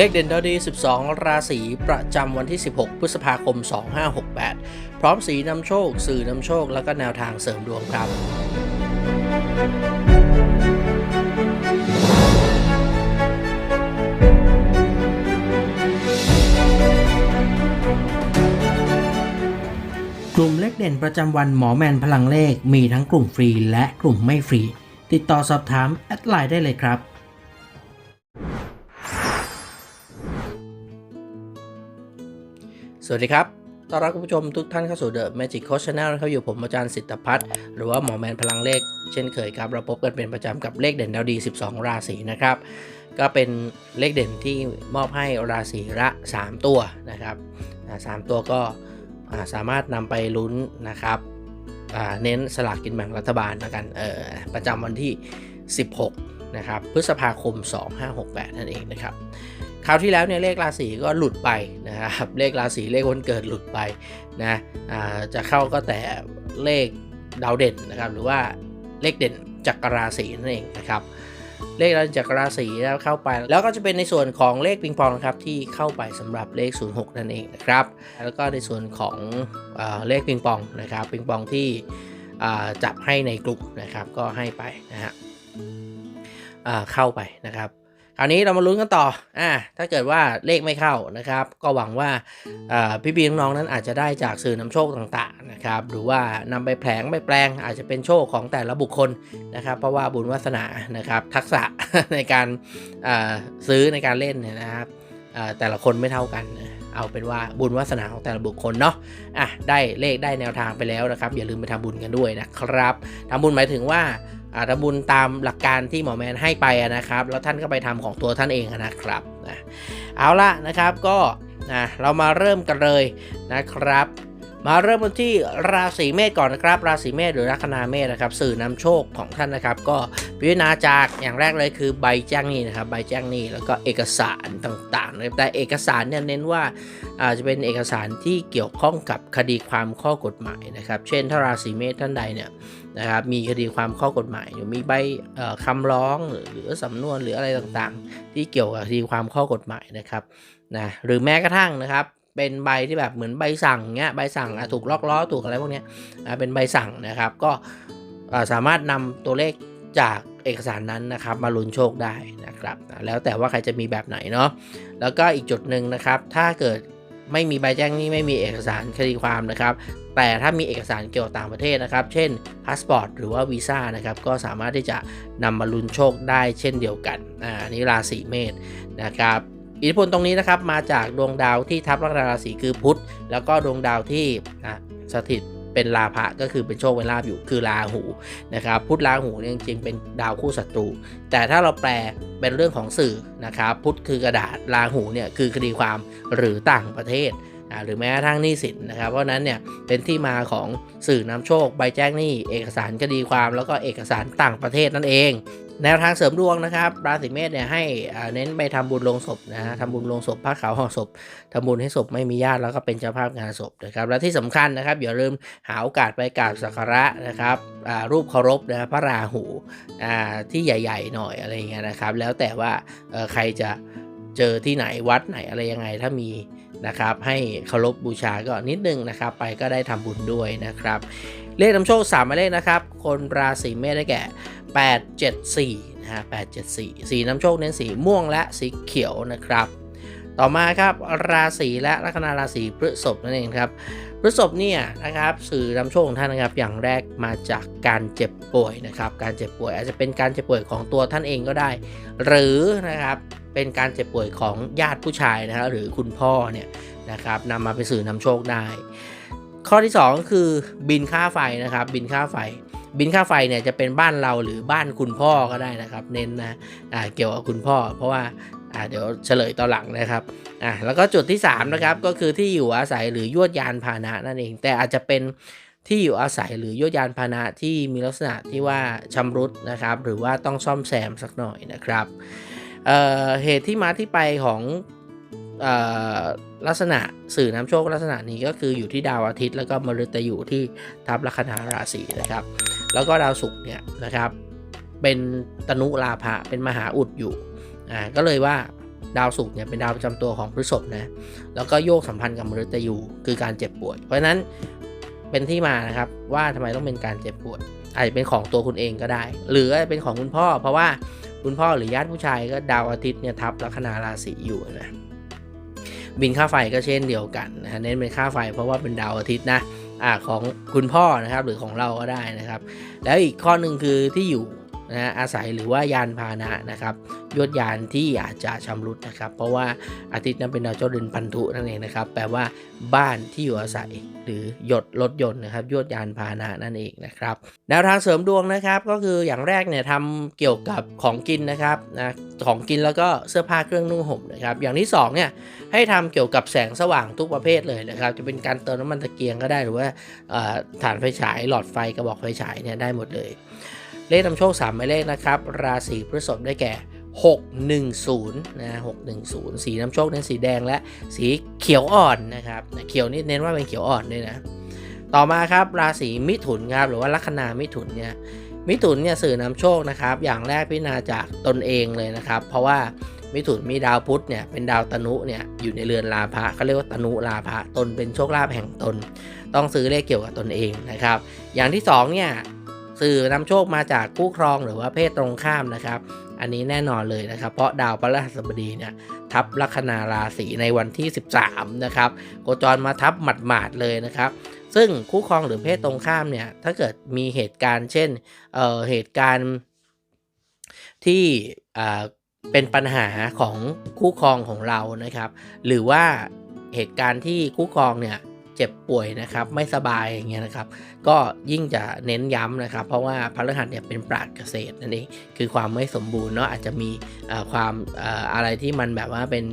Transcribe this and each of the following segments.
เลขเด่นดาวดี 12 ราศีประจำวันที่ 16 พฤษภาคม 2568 พร้อมสีนำโชค สื่อนำโชค แล้วก็แนวทางเสริมดวงครับกลุ่มเลขเด่นประจำวันหมอแมนพลังเลขมีทั้งกลุ่มฟรีและกลุ่มไม่ฟรี ติดต่อสอบถามแอดไลน์ได้เลยครับ สวัสดีครับ ต้อนรับคุณผู้ชมทุกท่านเข้าสู่ The Magic Coach Channel นะครับ อยู่ผมอาจารย์สิทธพัฒน์หรือว่าหมอแมนพลังเลข เช่นเคยครับ เราพบกันเป็นประจำกับเลขเด่นดาวดี 12 ราศีนะครับ ก็เป็นเลขเด่นที่มอบให้ราศีละ 3 ตัวนะครับสามตัวก็สามารถนำไปลุ้นนะครับเน้นสลากกินแบ่งรัฐบาลแล้วกันเออประจำวันที่ 16 นะครับ พฤษภาคม 2568 นั่นเองนะครับ คราวที่แล้วเนี่ยเลขราศีก็หลุดไปนะครับเลขราศีเลขวันเกิดหลุดไปนะจะเข้าก็แต่เลขดาวเด่นนะครับหรือว่าเลขเด่นจักรราศีนั่นเองนะครับเลขจักรราศีแล้วเข้าไป แล้วก็จะเป็นในส่วนของเลขปิงปองนะครับที่เข้าไปสำหรับเลข 06 นั่นเองนะครับ แล้วก็ในส่วนของเอเลขปิงปองนะครับปิงปองที่จับให้ในกลุ่มนะครับก็ให้ไปนะฮะเข้าไปนะครับ คราวนี้เรามาลุ้นกันต่ออ่าถ้าเกิดว่าเลขไม่เข้านะครับ ก็หวังว่าอ่พี่บีน้องๆนั้นอาจจะได้จากสื่อนำโชคต่างๆนะครับ หรือว่านำไปแผลงไปแปลง อาจจะเป็นโชคของแต่ละบุคคลนะครับ เพราะว่าบุญวาสนานะครับ ทักษะในการซื้อในการเล่นนะครับแต่ละคนไม่เท่ากัน เอาเป็นว่าบุญวาสนาของแต่ละบุคคลเนาะ อะ ได้เลขได้แนวทางไปแล้วนะครับ อย่าลืมไปทำบุญกันด้วยนะครับทำบุญหมายถึงว่า อาทบุญตามหลักการที่หมอแมนให้ไปนะครับ แล้วท่านก็ไปทำของตัวท่านเองนะครับนะเอาละนะครับก็นะเรามาเริ่มกันเลยนะครับ มาเริ่มกันที่ราศีเมษก่อนนะครับ ราศีเมษหรือลัคนาเมษนะครับ สื่อนำโชคของท่านนะครับ ก็พิจารณาจากอย่างแรกเลยคือใบแจ้งหนี้นะครับ ใบแจ้งหนี้แล้วก็เอกสารต่างๆนะครับแต่เอกสารเนี่ยเน้นว่าอาจจะเป็นเอกสารที่เกี่ยวข้องกับคดีความข้อกฎหมายนะครับ เช่นถ้าราศีเมษท่านใดเนี่ยนะครับมีคดีความข้อกฎหมายอยู่มีใบคำร้องหรือสำนวนหรืออะไรต่างๆ ที่เกี่ยวกับคดีความข้อกฎหมายนะครับนะหรือแม้กระทั่งนะครับ เป็นใบที่แบบเหมือนใบสั่งเงี้ยใบสั่งอะถูกล็อกล้อถูกอะไรพวกเนี้ยอะเป็นใบสั่งนะครับ ก็อ่าสามารถนำตัวเลขจากเอกสารนั้นนะครับมาลุ้นโชคได้นะครับนะแล้วแต่ว่าใครจะมีแบบไหนเนาะแล้วก็อีกจุดหนึ่งนะครับ ถ้าเกิดไม่มีใบแจ้งหนี้ไม่มีเอกสารคดีความนะครับ แต่ถ้ามีเอกสารเกี่ยวกับต่างประเทศนะครับ เช่นพาสปอร์ตหรือว่าวีซ่านะครับ ก็สามารถที่จะนำมาลุ้นโชคได้เช่นเดียวกัน อ่าอันนี่ราศีเมษนะครับ อิทธิพลตรงนี้นะครับมาจากดวงดาวที่ทับลัคนาราศีคือพุธแล้วก็ดวงดาวที่อะสถิตเป็นลาภะก็คือเป็นโชคเป็นลาภอยู่คือราหูนะครับพุธราหูเนี่ยจริงๆเป็นดาวคู่ศัตรูแต่ถ้าเราแปลเป็นเรื่องของสื่อนะครับพุธคือกระดาษราหูเนี่ยคือคดีความหรือต่างประเทศ หรือแม้กระทั่งหนี้สินนะครับ เพราะนั้นเนี่ยเป็นที่มาของสื่อนำโชคใบแจ้งหนี้เอกสารคดีความแล้วก็เอกสารต่างประเทศนั่นเองแนวทางเสริมดวงนะครับราศีเมษเนี่ยให้เน้นไปทำบุญลงศพนะฮะทำบุญลงศพผ้าขาวห่อศพทำบุญให้ศพไม่มีญาติแล้วก็เป็นเจ้าภาพงานศพนะครับและที่สำคัญนะครับอย่าลืมหาโอกาสไปกราบสักการะนะครับรูปเคารพนะรพระราหูที่ใหญ่ ๆ หน่อยอะไรเงี้ยนะครับ แล้วแต่ว่าใครจะ เจอที่ไหนวัดไหนอะไรยังไงถ้ามีนะครับ ให้เคารพบูชาก็นิดนึงนะครับ ไปก็ได้ทำบุญด้วยนะครับ เลขนำโชค3หมายเลขนะครับ คนราศีเมษได้แก่ 874นะฮะ874 สีนำโชคเน้นสีม่วงและสีเขียวนะครับ ต่อมาครับราศีและลัคนาราศีพฤษภนั่นเองครับ พฤษภเนี่ยนะครับสื่อนำโชคของท่านนะครับอย่างแรกมาจากการเจ็บป่วยนะครับการเจ็บป่วยอาจจะเป็นการเจ็บป่วยของตัวท่านเองก็ได้ หรือนะครับเป็นการเจ็บป่วยของญาติผู้ชายนะครับหรือคุณพ่อเนี่ยนะครับนำมาเป็นสื่อนำโชคได้ ข้อที่ 2 คือบินค่าไฟนะครับบินค่าไฟบินค่าไฟเนี่ยจะเป็นบ้านเราหรือบ้านคุณพ่อก็ได้นะครับ เน้นนะเกี่ยวกับคุณพ่อ เพราะว่า อ่าเดี๋ยวเฉลยตอนหลังนะครับอ่าแล้วก็จุดที่3นะครับก็คือที่อยู่อาศัยหรือยวดยานพาหนะนั่นเอง แต่อาจจะเป็นที่อยู่อาศัยหรือยวดยานพาหนะที่มีลักษณะที่ว่าชำรุดนะครับ หรือว่าต้องซ่อมแซมสักหน่อยนะครับเอ่อเหตุที่มาที่ไปของเอ่อลักษณะสื่อน้ำโชคลักษณะนี้ก็คืออยู่ที่ดาวอาทิตย์ แล้วก็มฤตยูที่ทับลัคนาราศีนะครับ แล้วก็ดาวศุกร์เนี่ยนะครับ เป็นตนุลาภะเป็นมหาอุดอยู่ อ่าก็เลยว่าดาวศุกร์เนี่ยเป็นดาวประจำตัวของพฤษภนะแล้วก็โยกสัมพันธ์กับมฤตยูคือการเจ็บป่วย เพราะฉะนั้นเป็นที่มานะครับว่าทำไมต้องเป็นการเจ็บป่วยอาจจะเป็นของตัวคุณเองก็ได้ หรืออาจจะเป็นของคุณพ่อ เพราะว่าคุณพ่อหรือญาติผู้ชายก็ดาวอาทิตย์เนี่ยทับลัคนาราศีอยู่นะบินค่าไฟก็เช่นเดียวกันนะฮะเน้นเป็นค่าไฟเพราะว่าเป็นดาวอาทิตย์นะอ่าของคุณพ่อนะครับหรือของเราก็ได้นะครับ แล้วอีกข้อหนึ่งคือที่อยู่ นะอาศัยหรือว่ายานพาหนะนะครับยวดยานที่อาจจะชำรุดนะครับ เพราะว่าอาทิตย์นั้นเป็นดาวเจ้าเรือนพันธุนั่นเองนะครับ แปลว่าบ้านที่อยู่อาศัยหรือหยดรถยนต์นะครับยวดยานพาหนะนั่นเองนะครับแนวทางเสริมดวงนะครับก็คืออย่างแรกเนี่ยทำเกี่ยวกับของกินนะครับนะของกินแล้วก็เสื้อผ้าเครื่องนุ่งห่มนะครับ อย่างที่2เนี่ยให้ทำเกี่ยวกับแสงสว่างทุกประเภทเลยนะครับ จะเป็นการเติมน้ำมันตะเกียงก็ได้หรือว่าฐานไฟฉายหลอดไฟกระบอกไฟฉายเนี่ยได้หมดเลย เลขนำโชค3หมายเลขนะครับ ราศีพฤษภได้แก่ 610นะ610 สีน้ำโชคเน้นสีแดงและสีเขียวอ่อนนะครับเขียวนี่เน้นว่าเป็นเขียวอ่อนด้วยนะต่อมาครับราศีมิถุนครับหรือว่าลัคนามิถุนเนี่ยมิถุนเนี่ยสื่อนำโชคนะครับ อย่างแรกพิจารณาจากตนเองเลยนะครับ เพราะว่ามิถุนมีดาวพุธเนี่ยเป็นดาวตนุเนี่ยอยู่ในเรือนลาภะเขาเรียกว่าตนุลาภะตนเป็นโชคลาภแห่งตน ต้องซื้อเลขเกี่ยวกับตนเองนะครับ อย่างที่2เนี่ย สื่อนำโชคมาจากคู่ครองหรือว่าเพศตรงข้ามนะครับ อันนี้แน่นอนเลยนะครับ เพราะดาวพฤหัสบดีเนี่ยทับลัคนาราศีในวันที่ 13 นะครับโคจรมาทับหมาดๆเลยนะครับซึ่งคู่ครองหรือเพศตรงข้ามเนี่ยถ้าเกิดมีเหตุการณ์เช่นเอ่อเหตุการณ์ที่อ่าเป็นปัญหาของคู่ครองของเรานะครับ หรือว่าเหตุการณ์ที่คู่ครองเนี่ย เจ็บป่วยนะครับไม่สบายอย่างเงี้ยนะครับ ก็ยิ่งจะเน้นย้ำนะครับ เพราะว่าพระฤหัสเนี่ยเป็นปราดเกษตรนั่นเองคือความไม่สมบูรณ์เนาะอาจจะมีความอะไรที่มันแบบว่าเป็น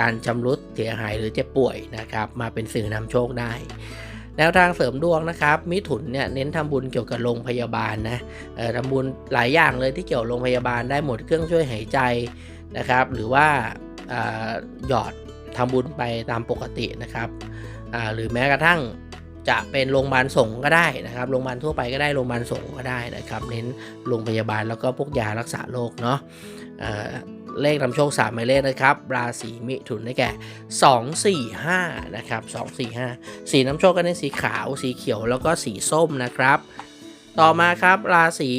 การชำรุดเสียหายหรือเจ็บป่วยนะครับ มาเป็นสื่อนำโชคได้แนวทางเสริมดวงนะครับ มิถุนเนี่ยเน้นทำบุญเกี่ยวกับโรงพยาบาลนะทำบุญหลายอย่างเลยที่เกี่ยวโรงพยาบาลได้หมดเครื่องช่วยหายใจนะครับ หรือว่าหยอดทำบุญไปตามปกตินะครับ หรือแม้กระทั่งจะเป็นโรงพยาบาลส่งก็ได้นะครับ โรงพยาบาลทั่วไปก็ได้ โรงพยาบาลส่งก็ได้นะครับ เน้นโรงพยาบาลแล้วก็พวกยารักษาโรคเนาะเลขนำโชค 3 หมายเลขนะครับ ราศีมิถุนได้แก่ 2 4 5 นะครับ 2 4 5 สีน้ำโชคก็ในสีขาว สีเขียวแล้วก็สีส้มนะครับ ต่อมาครับราศี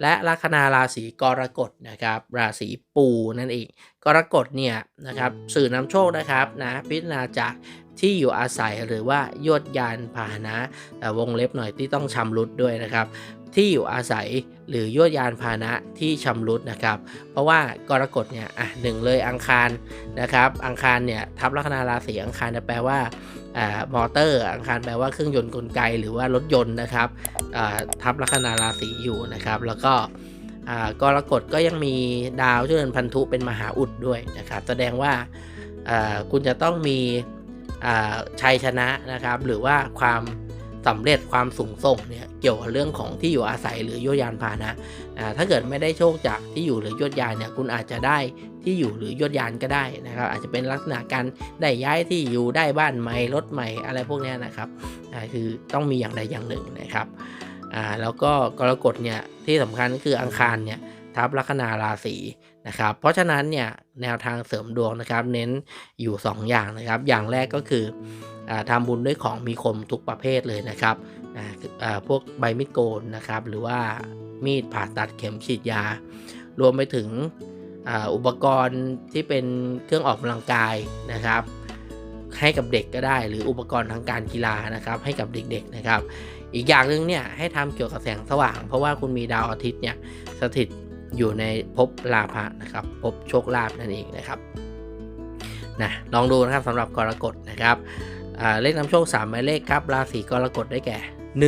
และลัคนาราศีกรกฎนะครับ ราศีปูนั่นเอง กรกฎเนี่ยนะครับสื่อนำโชคนะครับนะพิจารณาจาก ที่อยู่อาศัยหรือว่ายวดยานพาหนะแต่วงเล็บหน่อยที่ต้องชำรุดด้วยนะครับ ที่อยู่อาศัยหรือยวดยานพาหนะที่ชำรุดนะครับ เพราะว่ากรกฎเนี่ยอะหนึ่งเลยอังคารนะครับ อังคารเนี่ยทับลัคนาราศีอังคารจะแปลว่าอ่ามอเตอร์ อังคารแปลว่าเครื่องยนต์กลไกหรือว่ารถยนต์นะครับทับลัคนาราศีอยู่นะครับ แล้วก็กรกฎก็ยังมีดาวเจริญพันธุเป็นมหาอุดด้วยนะครับ แสดงว่าคุณจะต้องมี ชัยชนะนะครับ หรือว่าความสำเร็จความสูงส่งเนี่ยเกี่ยวกับเรื่องของที่อยู่อาศัยหรือโยยานพาหนะถ้าเกิดไม่ได้โชคจากที่อยู่หรือโยยานเนี่ยคุณอาจจะได้ที่อยู่หรือโยยานก็ได้นะครับ อาจจะเป็นลักษณะการได้ย้ายที่อยู่ได้บ้านใหม่รถใหม่อะไรพวกนี้นะครับคือต้องมีอย่างใดอย่างหนึ่งนะครับแล้วก็กรกฎเนี่ยที่สำคัญก็คืออังคารเนี่ยทับลัคนาราศี นะครับ เพราะฉะนั้นเนี่ยแนวทางเสริมดวงนะครับ เน้นอยู่ 2 อย่างนะครับ อย่างแรกก็คืออทำบุญด้วยของมีคมทุกประเภทเลยนะครับพวกใบมีดโกนนะครับ หรือว่ามีดผ่าตัดเข็มฉีดยา รวมไปถึงอุปกรณ์ที่เป็นเครื่องออกกำลังกายนะครับ ให้กับเด็กก็ได้ หรืออุปกรณ์ทางการกีฬานะครับ ให้กับเด็กๆนะครับ อีกอย่างหนึ่งเนี่ยให้ทำเกี่ยวกับแสงสว่าง เพราะว่าคุณมีดาวอาทิตย์เนี่ยสถิต อยู่ในภพลาภะนะครับภพโชคลาภนั่นเองนะครับนะลองดูนะครับสำหรับกรกฎนะครับเลขนำโชค3หมายเลขครับราศีกรกฎได้แก่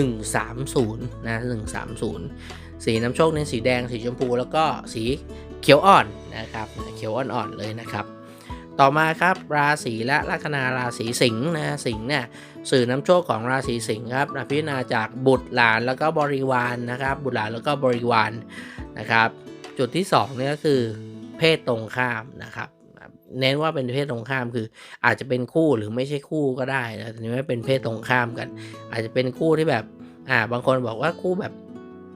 130นะ130 สีน้ำโชคในสีแดงสีชมพูแล้วก็สีเขียวอ่อนนะครับเขียวอ่อนๆเลยนะครับ ต่อมาครับราศีและลัคนาราศีสิงห์นะสิงห์เนี่ยสื่อนำโชคของราศีสิงห์ครับพิจารณาจากบุตรหลานแล้วก็บริวารนนะครับ บุตรหลานแล้วก็บริวารนนะครับ จุดที่2เนี่ยก็คือเพศตรงข้ามนะครับเน้นว่าเป็นเพศตรงข้ามคือ อาจจะเป็นคู่หรือไม่ใช่คู่ก็ได้นะแต่ไม่เป็นเพศตรงข้ามกัน อาจจะเป็นคู่ที่แบบอ่าบางคนบอกว่าคู่แบบ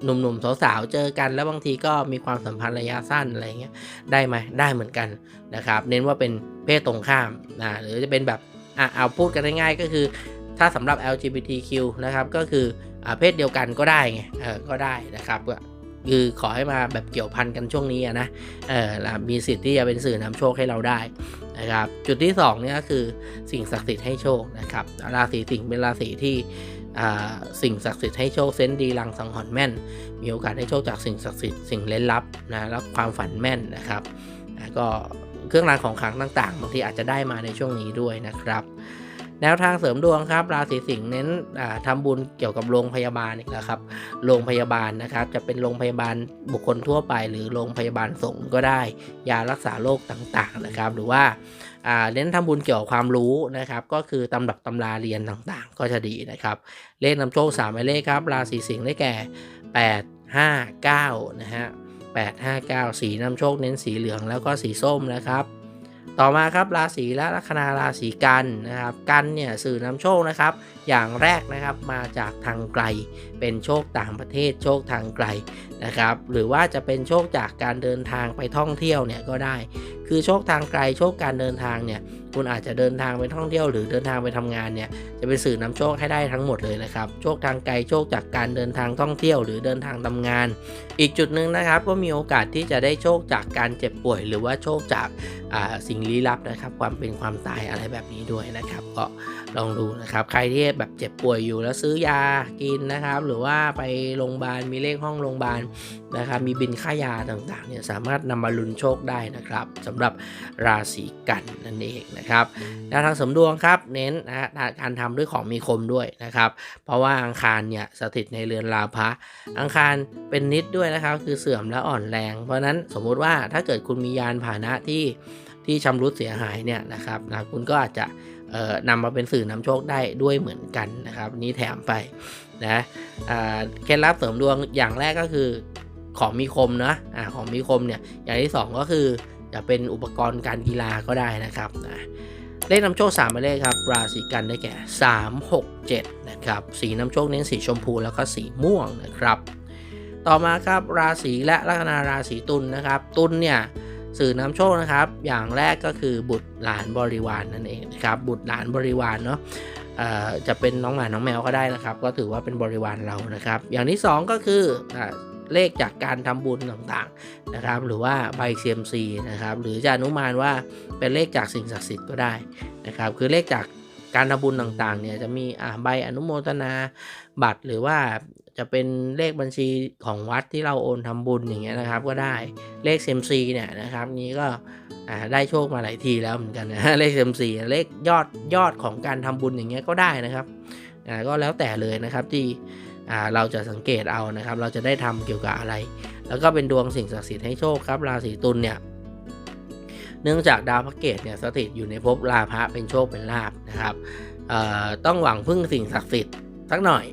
หนุ่มๆสาวๆเจอกัน แล้วบางทีก็มีความสัมพันธ์ระยะสั้นอะไรเงี้ยได้ไหมได้เหมือนกันนะครับ เน้นว่าเป็นเพศตรงข้ามนะหรือจะเป็นแบบอะเอาพูดกันง่ายๆก็คือ ถ้าสำหรับ LGBTQ นะครับก็คืออ่าเพศเดียวกันก็ได้ไงเออก็ได้นะครับ คือขอให้มาแบบเกี่ยวพันกันช่วงนี้นะเออแล้วมีสิทธิ์ที่จะเป็นสื่อนำโชคให้เราได้นะครับ จุดที่2เนี่ยก็คือสิ่งศักดิ์สิทธิ์ให้โชคนะครับราศีสิงห์เป็นราศีที่อ่าสิ่งศักดิ์สิทธิ์ให้โชคเซนส์ดีลังสังหรณ์แม่น มีโอกาสได้โชคจากสิ่งศักดิ์สิทธิ์สิ่งเล่นลับนะแล้วความฝันแม่นนะครับก็เครื่องรางของขลังต่างๆบางทีอาจจะได้มาในช่วงนี้ด้วยนะครับ แนวทางเสริมดวงครับ ราศีสิงห์เน้นทำบุญเกี่ยวกับโรงพยาบาลอีกแล้วครับ โรงพยาบาลนะครับ จะเป็นโรงพยาบาลบุคคลทั่วไป หรือโรงพยาบาลสงฆ์ก็ได้ ยารักษาโรคต่างๆนะครับ หรือว่าเน้นทำบุญเกี่ยวกับความรู้นะครับ ก็คือตำรับตำราเรียนต่างๆ ก็จะดีนะครับ เลขนำโชค3หมายเลขครับ ราศีสิงห์ได้แก่ 8 5 9 นะฮะ8 5 9 สีนำโชคเน้นสีเหลืองแล้วก็สีส้มนะครับ ต่อมาครับราศีและลัคนาราศีกันนะครับกันเนี่ยสื่อนำโชคนะครับ อย่างแรกนะครับมาจากทางไกล เป็นโชคต่างประเทศโชคทางไกลนะครับ หรือว่าจะเป็นโชคจากการเดินทางไปท่องเที่ยวเนี่ยก็ได้คือโชคทางไกลโชคการเดินทางเนี่ยคุณอาจจะเดินทางไปท่องเที่ยวหรือเดินทางไปทำงานเนี่ยจะเป็นสื่อนำโชคให้ได้ทั้งหมดเลยนะครับโชคทางไกลโชคจากการเดินทางท่องเที่ยวหรือเดินทางทำงาน อีกจุดหนึ่งนะครับก็มีโอกาสที่จะได้โชคจากการเจ็บป่วย หรือว่าโชคจากสิ่งลี้ลับนะครับ ความเป็นความตายอะไรแบบนี้ด้วยนะครับ ก็ ลองดูนะครับใครที่แบบเจ็บป่วยอยู่แล้วซื้อยากินนะครับ หรือว่าไปโรงพยาบาลมีเลขห้องโรงพยาบาลนะครับมีบินค่ายาต่างๆเนี่ยสามารถนำมาลุ้นโชคได้นะครับสำหรับราศีกันนั่นเองนะครับแนวทางสมดวงครับเน้นนะการทำด้วยของมีคมด้วยนะครับ เพราะว่าอังคารเนี่ยสถิตในเรือนราพะอังคารเป็นนิดด้วยนะครับ คือเสื่อมและอ่อนแรง เพราะนั้นสมมุติว่าถ้าเกิดคุณมียานพาหนะที่ที่ชำรุดเสียหายเนี่ยนะครับนะคุณก็อาจจะ นำมาเป็นสื่อนำโชคได้ด้วยเหมือนกันนะครับ นี่แถมไปนะเคล็ดลับเสริมดวงอย่างแรกก็คือของมีคมนะอของมีคมเนี่ยอย่างที่ 2 ก็คือจะเป็นอุปกรณ์การกีฬาก็ได้นะครับนะเลขนำโชค3หมายเลขครับ ราศีกันได้แก่ 3 6 7 นะครับ สีนำโชคเน้นสีชมพูแล้วก็สีม่วงนะครับ ต่อมาครับราศีและลัคนาราศีตุลนะครับ ตุลเนี่ย สื่อนำโชคนะครับ อย่างแรกก็คือบุตรหลานบริวารนนั่นเองนะครับ บุตรหลานบริวารเนาะจะเป็นน้องหมาน้องแมวก็ได้นะครับ ก็ถือว่าเป็นบริวารเรานะครับ อย่างที่ 2 ก็คือเลขจากการทำบุญต่างๆนะครับ หรือว่าใบเซียมซีนะครับ หรือจะอนุมานว่าเป็นเลขจากสิ่งศักดิ์สิทธิ์ก็ได้นะครับ คือเลขจากการทำบุญต่างๆเนี่ยจะมีใบอนุโมทนาบัตรหรือว่า จะเป็นเลขบัญชีของวัดที่เราโอนทำบุญอย่างเงี้ยนะครับ ก็ได้เลขเซมซีเนี่ยนะครับ นี้ก็ได้โชคมาหลายทีแล้วเหมือนกันนะเลขเซมซีเลขยอดยอดของการทำบุญอย่างเงี้ยก็ได้นะครับก็แล้วแต่เลยนะครับที่เราจะสังเกตเอานะครับ เราจะได้ทำเกี่ยวกับอะไร แล้วก็เป็นดวงสิ่งศักดิ์สิทธิ์ให้โชคครับ ราศีตุลเนี่ยเนื่องจากดาวพระเกตเนี่ยสถิตอยู่ในภพราพะเป็นโชคเป็นลาบนะครับต้องหวังพึ่งสิ่งศักดิ์สิทธิ์ สักหน่อย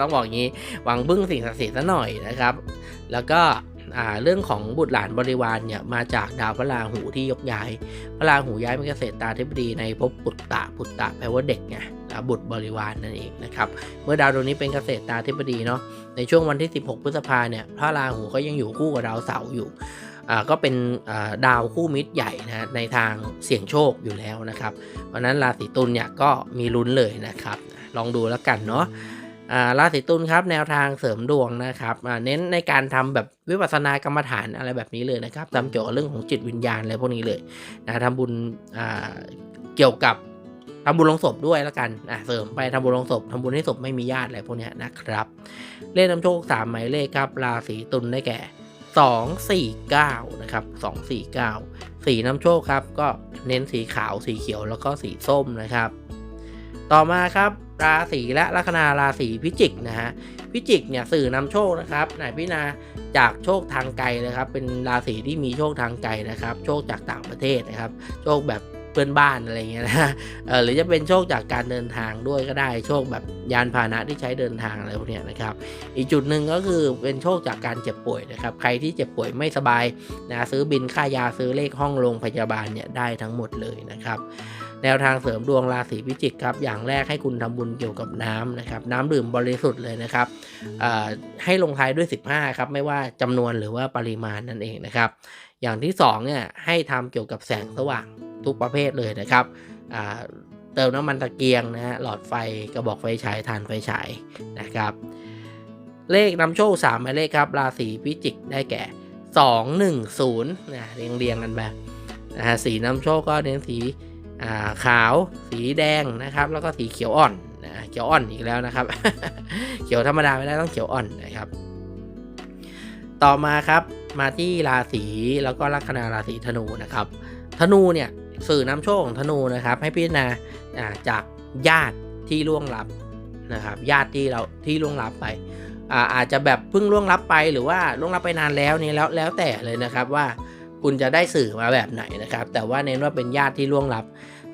ต้องบอกงี้หวังพึ่งสิ่งศักดิ์สิทธิ์สักหน่อยนะครับ แล้วก็เรื่องของบุตรหลานบริวารเนี่ยมาจากดาวพระราหูที่ยกย้าย พระราหูย้ายเป็นเกษตรตาธิบดีในภพปุตตะปุตตะแปลว่าเด็กไงบุตรบริวารนนั่นเองนะครับเมื่อดาวดวงนี้เป็นเกษตรตาธิบดีเนาะในช่วงวันที่ 16 พฤษภาเนี่ยพระราหูก็ยังอยู่คู่กับดาวเสาร์อยู่ก็เป็นดาวคู่มิตรใหญ่นะในทางเสี่ยงโชคอยู่แล้วนะครับเพราะนั้นราศีตุลเนี่ยก็มีลุ้นเลยนะครับ ลองดูแล้วกันเนาะราศีตุลครับแนวทางเสริมดวงนะครับเน้นในการทำแบบวิปัสสนากรรมฐานอะไรแบบนี้เลยนะครับทำเกี่ยวกับเรื่องของจิตวิญญาณอะไรพวกนี้เลยนะทำบุญเกี่ยวกับทำบุญลงศพด้วยแล้วกันอะเสริมไปทำบุญลงศพทำบุญให้ศพไม่มีญาติอะไรพวกนี้นะครับ เลขนำโชคสามหมายเลขครับราศีตุลได้แก่249นะครับ249สีน้ำโชคครับ ก็เน้นสีขาวสีเขียวแล้วก็สีส้มนะครับ ต่อมาครับ ราศีและลัคนาราศีพิจิกนะฮะพิจิกเนี่ยสื่อนำโชคนะครับไหนพินาจากโชคทางไกลนะครับ เป็นราศีที่มีโชคทางไกลนะครับ โชคจากต่างประเทศนะครับ โชคแบบเพื่อนบ้านอะไรเงี้ยนะเออหรือจะเป็นโชคจากการเดินทางด้วยก็ได้โชคแบบยานพาหนะที่ใช้เดินทางอะไรพวกเนี้ยนะครับ อีกจุดหนึ่งก็คือเป็นโชคจากการเจ็บป่วยนะครับ ใครที่เจ็บป่วยไม่สบายนะซื้อบินค่ายาซื้อเลขห้องโรงพยาบาลเนี่ยได้ทั้งหมดเลยนะครับ แนวทางเสริมดวงราศีพิจิกครับ อย่างแรกให้คุณทำบุญเกี่ยวกับน้ำนะครับ น้ำดื่มบริสุทธิ์เลยนะครับให้ลงท้ายด้วย 15 ครับ ไม่ว่าจำนวนหรือว่าปริมาณนั่นเองนะครับ อย่างที่2เนี่ยให้ทำเกี่ยวกับแสงสว่างทุกประเภทเลยนะครับเติมน้ำมันตะเกียงนะฮะหลอดไฟกระบอกไฟฉายถ่านไฟฉายนะครับ เลขนำโชค3หมายเลขครับ ราศีพิจิกได้แก่ 210นะเรียงเรียงกันแบบนะฮะสีนำโชคก็เน้นสี ขาวสีแดงนะครับ แล้วก็สีเขียวอ่อนนะเขียวอ่อนอีกแล้วนะครับ เขียวธรรมดาไม่ได้ต้องเขียวอ่อนนะครับ ต่อมาครับมาที่ราศีแล้วก็ลัคนาราศีธนูนะครับ ธนูเนี่ยสื่อนำโชคของธนูนะครับ ให้พิจารณาอ่าจากญาติที่ล่วงลับนะครับ ญาติที่เราที่ล่วงลับไปอาอาจจะแบบเพิ่งล่วงลับไปหรือว่าล่วงลับไปนานแล้วนี่แล้วแล้วแต่เลยนะครับว่า คุณจะได้สื่อมาแบบไหนนะครับ แต่ว่าเน้นว่าเป็นญาติที่ล่วงลับ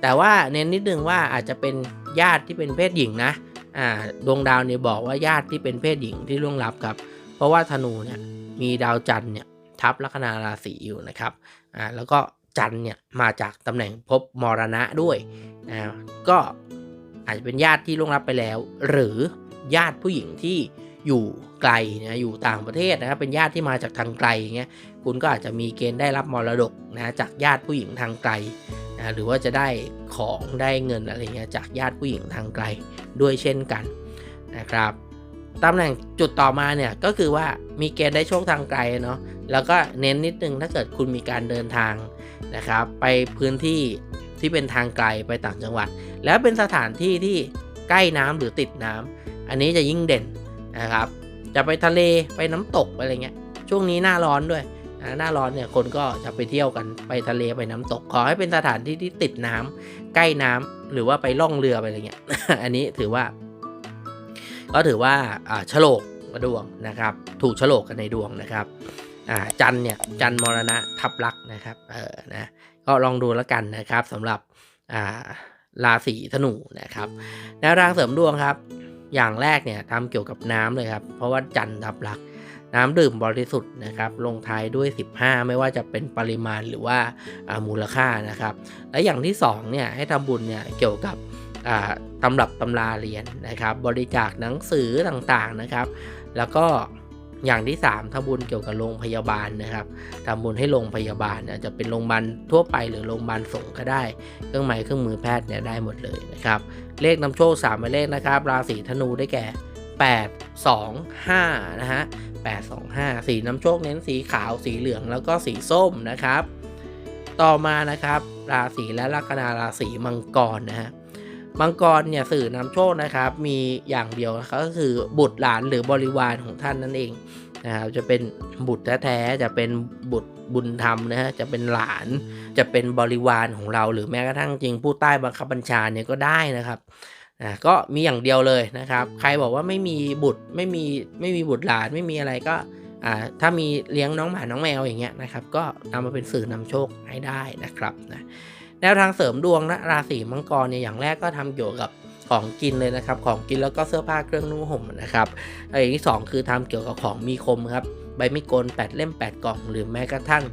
แต่ว่าเน้นนิดนึงว่าอาจจะเป็นญาติที่เป็นเพศหญิงนะอ่าดวงดาวเนี่ยบอกว่าญาติที่เป็นเพศหญิงที่ล่วงลับครับ เพราะว่าธนูเนี่ยมีดาวจันทร์เนี่ยทับลัคนาราศีอยู่นะครับอ่าแล้วก็จันทร์เนี่ยมาจากตำแหน่งภพมรณะด้วยนะก็อาจจะเป็นญาติที่ล่วงลับไปแล้ว หรือญาติผู้หญิงที่ อยู่ไกลนะอยู่ต่างประเทศนะครับเป็นญาติที่มาจากทางไกลอย่างเงี้ยคุณก็อาจจะมีเกณฑ์ได้รับมรดกนะจากญาติผู้หญิงทางไกลนะหรือว่าจะได้ของได้เงินอะไรเงี้ยจากญาติผู้หญิงทางไกลด้วยเช่นกันนะครับตำแหน่งจุดต่อมาเนี่ยก็คือว่ามีเกณฑ์ได้โชคทางไกลเนาะแล้วก็เน้นนิดนึงถ้าเกิดคุณมีการเดินทางนะครับไปพื้นที่ที่เป็นทางไกลไปต่างจังหวัด แล้วเป็นสถานที่ที่ใกล้น้ำหรือติดน้ำอันนี้จะยิ่งเด่น นะครับ จะไปทะเลไปน้ำตกอะไรเงี้ย ช่วงนี้หน้าร้อนด้วยนะหน้าร้อนเนี่ยคนก็จะไปเที่ยวกันไปทะเลไปน้ำตก ขอให้เป็นสถานที่ที่ติดน้ำใกล้น้ำหรือว่าไปล่องเรือไปอะไรเงี้ย อันนี้ถือว่า ก็ถือว่าอ่าฉลกดวงนะครับ ถูกฉลกกันในดวงนะครับอ่าจันเนี่ยจันมรณะทับลักนะครับเออนะก็ลองดูแล้วกันนะครับสำหรับอ่าราศีธนูนะครับแนวทางเสริมดวงครับ อย่างแรกเนี่ยทำเกี่ยวกับน้ำเลยครับ เพราะว่าจันทร์ทับลัก น้ำดื่มบริสุทธิ์นะครับ ลงท้ายด้วย 15 ไม่ว่าจะเป็นปริมาณหรือว่าามูลค่านะครับ และอย่างที่สองเนี่ยให้ทำบุญเนี่ยเกี่ยวกับตำรับตำราเรียนนะครับ บริจาคหนังสือต่างๆนะครับ แล้วก็ อย่างที่ 3ทำบุญเกี่ยวกับโรงพยาบาลนะครับทำบุญให้โรงพยาบาลอาจจะเป็นโรงพยาบาลทั่วไปหรือโรงพยาบาลสงฆ์ก็ได้ เครื่องไม้เครื่องมือแพทย์เนี่ยได้หมดเลยนะครับ เลขนำโชค3หมายเลขนะครับ ราศีธนูได้แก่ 8 2 5นะฮะ8 2 5 สีน้ำโชคเน้นสีขาวสีเหลืองแล้วก็สีส้มนะครับ ต่อมานะครับ ราศีและลัคนาราศีมังกรนะฮะ มังกรเนี่ยสื่อนำโชคนะครับ มีอย่างเดียวนะครับก็คือบุตรหลานหรือบริวารของท่านนั่นเองนะครับจะเป็นบุตรแท้ๆจะเป็นบุตรบุญธรรมนะฮะจะเป็นหลานจะเป็นบริวารของเรา หรือแม้กระทั่งจริงผู้ใต้บังคับบัญชาเนี่ยก็ได้นะครับอ่าก็มีอย่างเดียวเลยนะครับ ใครบอกว่าไม่มีบุตรไม่มีไม่มีบุตรหลานไม่มีอะไรก็อ่าถ้ามีเลี้ยงน้องหมาน้องแมวอย่างเงี้ยนะครับ ก็นำมาเป็นสื่อนำโชคให้ได้นะครับนะ แนวทางเสริมดวงนะราศีมังกรเนี่ยอย่างแรกก็ทำเกี่ยวกับของกินเลยนะครับ ของกินแล้วก็เสื้อผ้าเครื่องนุ่งห่มนะครับแล้อย่างที่สองคือทำเกี่ยวกับของมีคมครับใบมีดโกน8 เล่ม 8 กล่อง หรือแม้กระทั่ง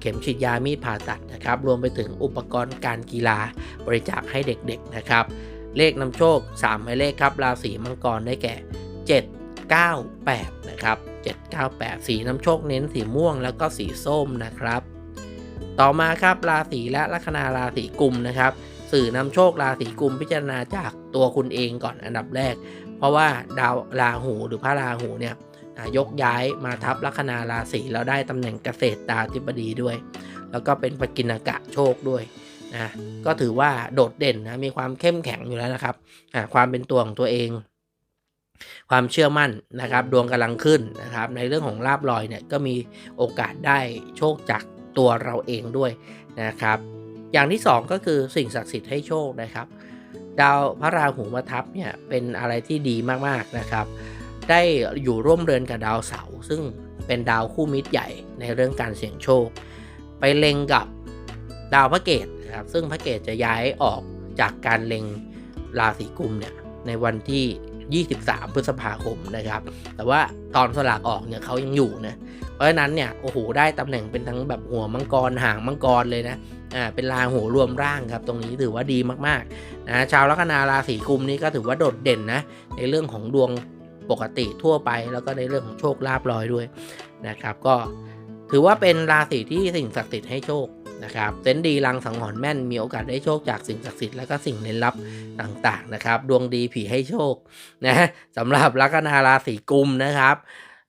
เข็มฉีดยามีดผ่าตัดนะครับ รวมไปถึงอุปกรณ์การกีฬาบริจาคให้เด็กๆนะครับ เลขนำโชค3หมายเลขครับราศีมังกรได้แก่ 7 9 8 นะครับ 798 สีน้ำโชคเน้นสีม่วงแล้วก็สีส้มนะครับ ต่อมาครับราศีและลัคนาราศีกุมนะครับ สื่อนำโชคราศีกุมพิจารณาจากตัวคุณเองก่อนอันดับแรก เพราะว่าดาวราหูหรือพระราหูเนี่ยยกย้ายมาทับลัคนาราศีแล้วได้ตำแหน่งเกษตรตาธิบดีด้วย แล้วก็เป็นปกินกะโชคด้วยนะก็ถือว่าโดดเด่นนะมีความเข้มแข็งอยู่แล้วนะครับความเป็นตัวของตัวเอง ความเชื่อมั่นนะครับ ดวงกำลังขึ้นนะครับ ในเรื่องของลาบลอยเนี่ยก็มีโอกาสได้โชคจาก ตัวเราเองด้วยนะครับ อย่างที่สองก็คือสิ่งศักดิ์สิทธิ์ให้โชคนะครับ ดาวพระราหูมาทับเนี่ยเป็นอะไรที่ดีมากๆนะครับ ได้อยู่ร่วมเรือนกับดาวเสาร์ซึ่งเป็นดาวคู่มิตรใหญ่ในเรื่องการเสี่ยงโชค ไปเล็งกับดาวพระเกตนะครับซึ่งพระเกตจะย้ายออกจากการเล็งราศีกุมเนี่ยในวันที่ 23 พฤษภาคมนะครับ แต่ว่าตอนสลากออกเนี่ยเขายังอยู่นะ ราะฉะนั้นเนี่ยโอ้โหได้ตำแหน่งเป็นทั้งแบบหัวมังกรหางมังกรเลยนะอ่าเป็นราหูรวมร่างครับตรงนี้ถือว่าดีมากๆนะชาวลัคนาราศีกุมนี่ก็ถือว่าโดดเด่นนะในเรื่องของดวงปกติทั่วไป แล้วก็ในเรื่องของโชคลาภลอยด้วยนะครับก็ถือว่าเป็นราศีที่สิ่งศักดิ์สิทธิ์ให้โชคนะครับเซนดีลังสังหรณ์แม่นมีโอกาสได้โชคจากสิ่งศักดิ์สิทธิ์และก็สิ่งเล่นลับต่างๆนะครับ ดวงดีผีให้โชคนะสำหรับลัคนาราศีกุมนะครับ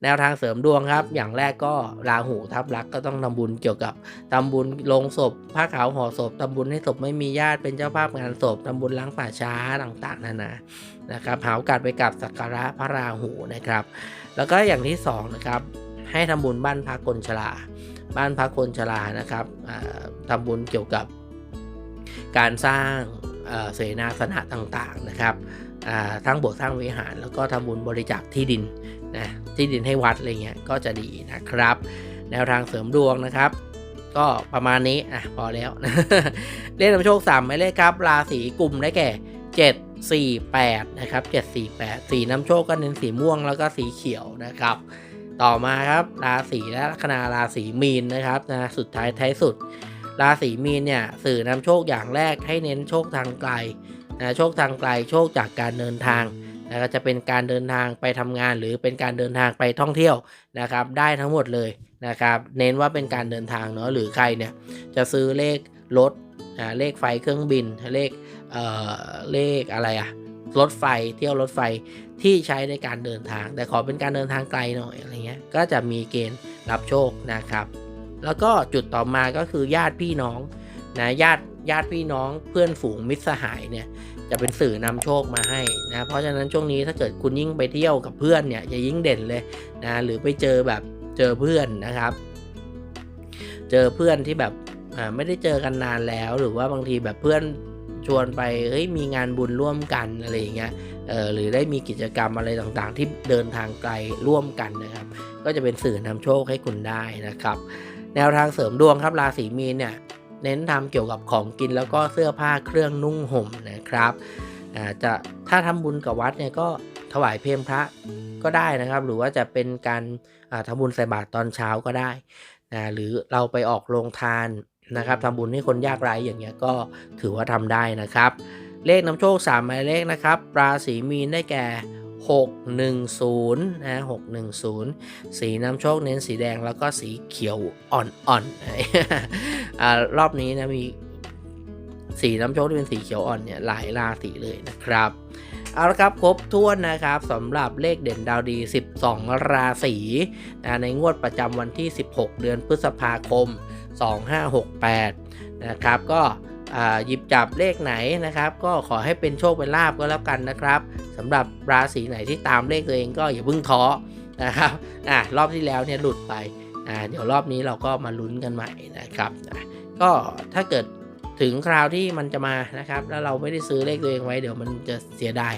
แนวทางเสริมดวงครับ อย่างแรกก็ราหูทับลักก็ต้องทำบุญเกี่ยวกับทำบุญลงศพผ้าขาวห่อศพทำบุญให้ศพไม่มีญาติเป็นเจ้าภาพงานศพทำบุญล้างป่าช้าต่างๆนานานะครับหาโอกาสไปกับสักการะพระราหูนะครับ แล้วก็อย่างที่สองนะครับให้ทำบุญบ้านพักคนชราบ้านพักคนชรานะครับอ่าทำบุญเกี่ยวกับการสร้างเสนาสนะต่างๆนะครับอ่าทั้งโบสถ์สร้างวิหาร แล้วก็ทำบุญบริจาคที่ดิน นะที่ดินให้วัดอะไรเงี้ยก็จะดีนะครับ แนวทางเสริมดวงนะครับ ก็ประมาณนี้อะพอแล้วเลขนำโชค3หมายเลขครับ ราศีกลุ่มได้แก่7 4 8นะครับ7 4 8สีน้ำโชคก็เน้นสีม่วงแล้วก็สีเขียวนะครับ ต่อมาครับราศีและลัคนาราศีมีนนะครับนะสุดท้ายท้ายสุด ราศีมีนเนี่ยสื่อนำโชคอย่างแรกให้เน้นโชคทางไกลนะโชคทางไกลโชคจากการเดินทาง นะก็จะเป็นการเดินทางไปทำงานหรือเป็นการเดินทางไปท่องเที่ยวนะครับได้ทั้งหมดเลยนะครับเน้นว่าเป็นการเดินทางเนาะหรือใครเนี่ยจะซื้อเลขรถเลขไฟเครื่องบินเลขเอ่อเลขอะไรอะรถไฟเที่ยวรถไฟที่ใช้ในการเดินทาง แต่ขอเป็นการเดินทางไกลหน่อยอะไรเงี้ยก็จะมีเกณฑ์รับโชคนะครับ แล้วก็จุดต่อมาก็คือญาติพี่น้องนะญาติญาติพี่น้องเพื่อนฝูงมิตรสหายเนี่ย จะเป็นสื่อนำโชคมาให้นะเพราะฉะนั้นช่วงนี้ถ้าเกิดคุณยิ่งไปเที่ยวกับเพื่อนเนี่ยจะยิ่งเด่นเลยนะหรือไปเจอแบบเจอเพื่อนนะครับ เจอเพื่อนที่แบบไม่ได้เจอกันนานแล้ว หรือว่าบางทีแบบเพื่อนชวนไปเฮ้ยมีงานบุญร่วมกันอะไรอย่างเงี้ยเออหรือได้มีกิจกรรมอะไรต่างๆ ที่เดินทางไกลร่วมกันนะครับ ก็จะเป็นสื่อนำโชคให้คุณได้นะครับ แนวทางเสริมดวงครับราศีมีนเนี่ย เน้นทำเกี่ยวกับของกินแล้วก็เสื้อผ้าเครื่องนุ่งห่มนะครับจะถ้าทำบุญกับวัดเนี่ยก็ถวายเพลพระก็ได้นะครับ หรือว่าจะเป็นการอ่าทำบุญใส่บาตรตอนเช้าก็ได้นะหรือเราไปออกโรงทานนะครับทำบุญให้คนยากไร้อย่างเงี้ยก็ถือว่าทำได้นะครับ เลขนำโชค3หมายเลขนะครับ ราศีมีนได้แก่ 610นะ610 สีน้ำโชคเน้นสีแดงแล้วก็สีเขียวอ่อนๆอ่ารอบนี้นะมีสีน้ำโชคที่เป็นสีเขียวอ่อนเนี่ยหลายราศีเลยนะครับเอาละครับครบถ้วนนะครับสำหรับเลขเด่นดาวดี 12 ราศีนะในงวดประจำวันที่ 16 เดือนพฤษภาคม 2568 นะครับก็หยิบจับเลขไหนนะครับ ก็ขอให้เป็นโชคเป็นลาบก็แล้วกันนะครับ สำหรับราศีไหนที่ตามเลขตัวเองก็อย่าเพิ่งท้อนะครับอะรอบที่แล้วเนี่ยหลุดไปอ่าเดี๋ยวรอบนี้เราก็มาลุ้นกันใหม่นะครับก็ถ้าเกิดถึงคราวที่มันจะมานะครับ แล้วเราไม่ได้ซื้อเลขตัวเองไว้เดี๋ยวมันจะเสียดาย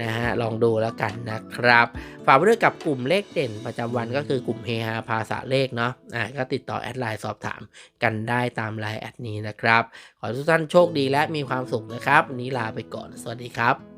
นะฮะลองดูแล้วกันนะครับ ฝากไว้ด้วยกับกลุ่มเลขเด่นประจำวันก็คือกลุ่มเฮฮาภาษาเลขเนาะอ่าก็ติดต่อแอดไลน์สอบถามกันได้ตามไลน์แอดนี้นะครับ ขอทุกท่านโชคดีและมีความสุขนะครับ วันนี้ลาไปก่อน สวัสดีครับ